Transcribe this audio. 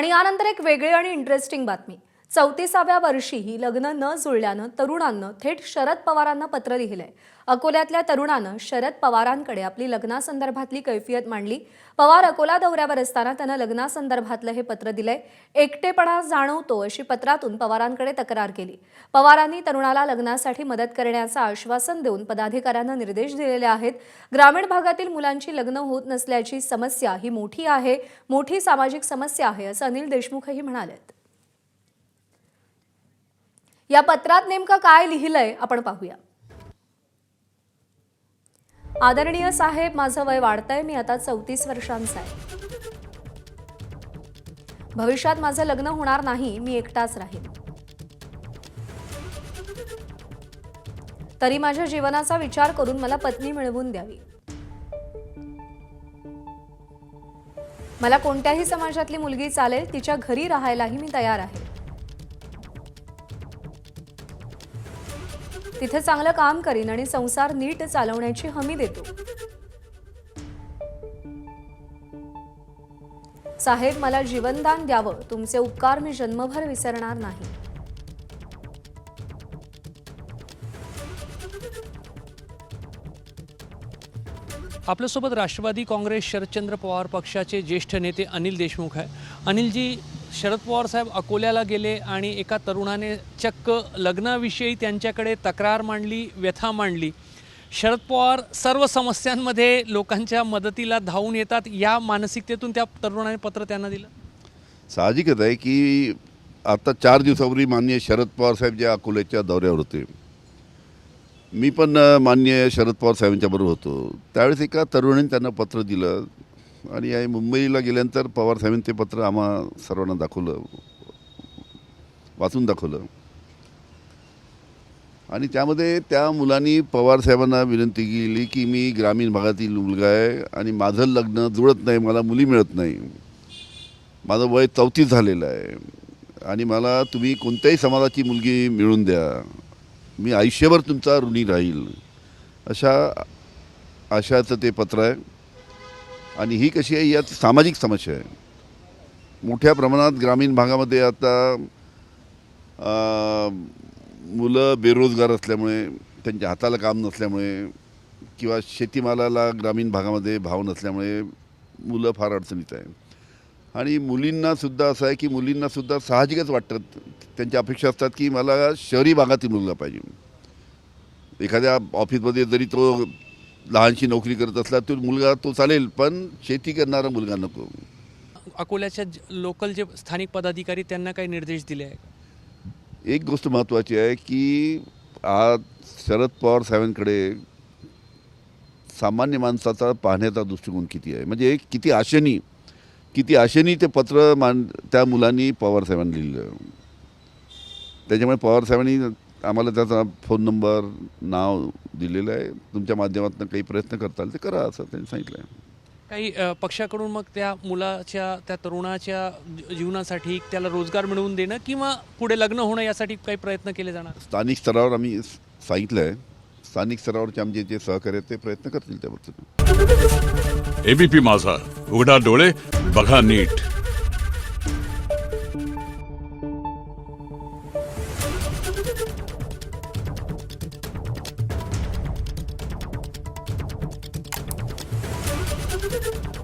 आणि यानंतर एक वेगळी आणि इंटरेस्टिंग बातमी. चौतीसाव्या वर्षीही लग्न न जुळल्यानं तरुणांनं थेट शरद पवारांना पत्र लिहिलंय. अकोल्यातल्या तरुणानं शरद पवारांकडे आपली लग्नासंदर्भातली कैफियत मांडली. पवार अकोला दौऱ्यावर असताना त्यानं लग्नासंदर्भातलं हे पत्र दिलंय. एकटेपणा जाणवतो अशी पत्रातून पवारांकडे तक्रार केली. पवारांनी तरुणाला लग्नासाठी मदत करण्याचं आश्वासन देऊन पदाधिकाऱ्यांना निर्देश दिलेले आहेत. ग्रामीण भागातील मुलांची लग्न होत नसल्याची समस्या ही मोठी आहे. मोठी सामाजिक समस्या आहे असं अनिल देशमुखही म्हणालेत. या पत्रात नेमकं काय लिहिलंय आपण पाहूया. आदरणीय साहेब माझं वय वाढतंय मी आता चौतीस वर्षांचा आहे. भविष्यात माझं लग्न होणार नाही मी एकटाच राहील तरी माझ्या जीवनाचा विचार करून मला पत्नी मिळवून द्यावी. मला कोणत्याही समाजातली मुलगी चालेल तिच्या घरी राहायलाही मी तयार आहे. तिथे चांगलं काम करीन आणि संसार नीट चालवण्याची हमी देतो. साहेब मला जीवनदान द्यावं. तुमचे उपकार मी जन्मभर विसरणार नाही. आपल्यासोबत राष्ट्रवादी काँग्रेस शरदचंद्र पवार पक्षाचे ज्येष्ठ नेते अनिल देशमुख आहे अनिलजी शरद पवार साहेब अकोल्याला गेले आणि एका तरुणाने चक्क लग्नाविषयी त्यांच्याकडे तक्रार मांडली व्यथा मांडली. शरद पवार सर्व समस्यांमध्ये लोकांच्या मदतीला धावून येतात. या मानसिकतेतून त्या तरुणाने पत्र त्यांना दिलं? साहजिकच आहे की आता चार दिवसापूर्वी माननीय शरद पवार साहेब जे अकोल्याच्या दौऱ्यावर होते. मी पण मान्य माननीय शरद पवार साहेबांच्या बरोबर होतो. त्यावेळेस एका तरुणाने त्यांना पत्र दिलं. आणि मुंबईला गेल्यानंतर पवार साहेबांनी ते पत्र आम्हा सर्वांना दाखवलं. वाचून दाखवलं. आणि त्यामध्ये त्या मुलांनी पवार साहेबांना विनंती केली की मी ग्रामीण भागातील मुलगा आहे आणि माझं लग्न जुळत नाही मला मुली मिळत नाही. माझं वय चौथी झालेलं आहे. आणि मला तुम्ही कोणत्याही समाजाची मुलगी मिळून द्या. मी आयुष्यभर तुमचा ऋणी राहील. अशा आशाचं ते पत्र आहे. आणि ही कशी आहे यात सामाजिक समस्या आहे. मोठ्या प्रमाणात ग्रामीण भागामध्ये आता मुलं बेरोजगार असल्यामुळे त्यांच्या हाताला काम नसल्यामुळे किंवा शेतीमालाला ग्रामीण भागामध्ये भाव नसल्यामुळे मुलं फार अडचणीत आहे आणि मुलींनासुद्धा असं आहे की मुलींनासुद्धा साहजिकच वाटतं त्यांच्या अपेक्षा असतात की मला शहरी भागातील मुलगा पाहिजे. एखाद्या ऑफिसमध्ये जरी तो लहानशी नोकरी करत असला तो मुलगा तो चालेल पण शेती करणारा मुलगा नको. अकोल्याच्या लोकल जे स्थानिक पदाधिकारी त्यांना काही निर्देश दिले आहे एक गोष्ट महत्त्वाची आहे की आज शरद पवार साहेबांकडे सामान्य माणसाचा पाहण्याचा दृष्टिकोन किती आहे? म्हणजे किती आशेनी किती आशेनी ते पत्र मान त्या मुलांनी पवार साहेबांना लिहिलं. त्याच्यामुळे पवार साहेबांनी आम्हाला त्याचा फोन नंबर नाव दिलेलं आहे. तुमच्या माध्यमातून काही प्रयत्न करता ते करा असं त्यांनी सांगितलं आहे काही पक्षाकडून मग त्या मुलाच्या त्या तरुणाच्या जीवनासाठी त्याला रोजगार मिळवून देणं किंवा पुढे लग्न होणं यासाठी काही प्रयत्न केले जाणार? स्थानिक स्तरावर आम्ही सांगितलं आहे स्थानिक स्तरावरचे आमचे जे सहकार्य आहेत ते प्रयत्न करतील त्याबद्दल. एबीपी माझा. उघडा डोळे बघा नीट. Thank you.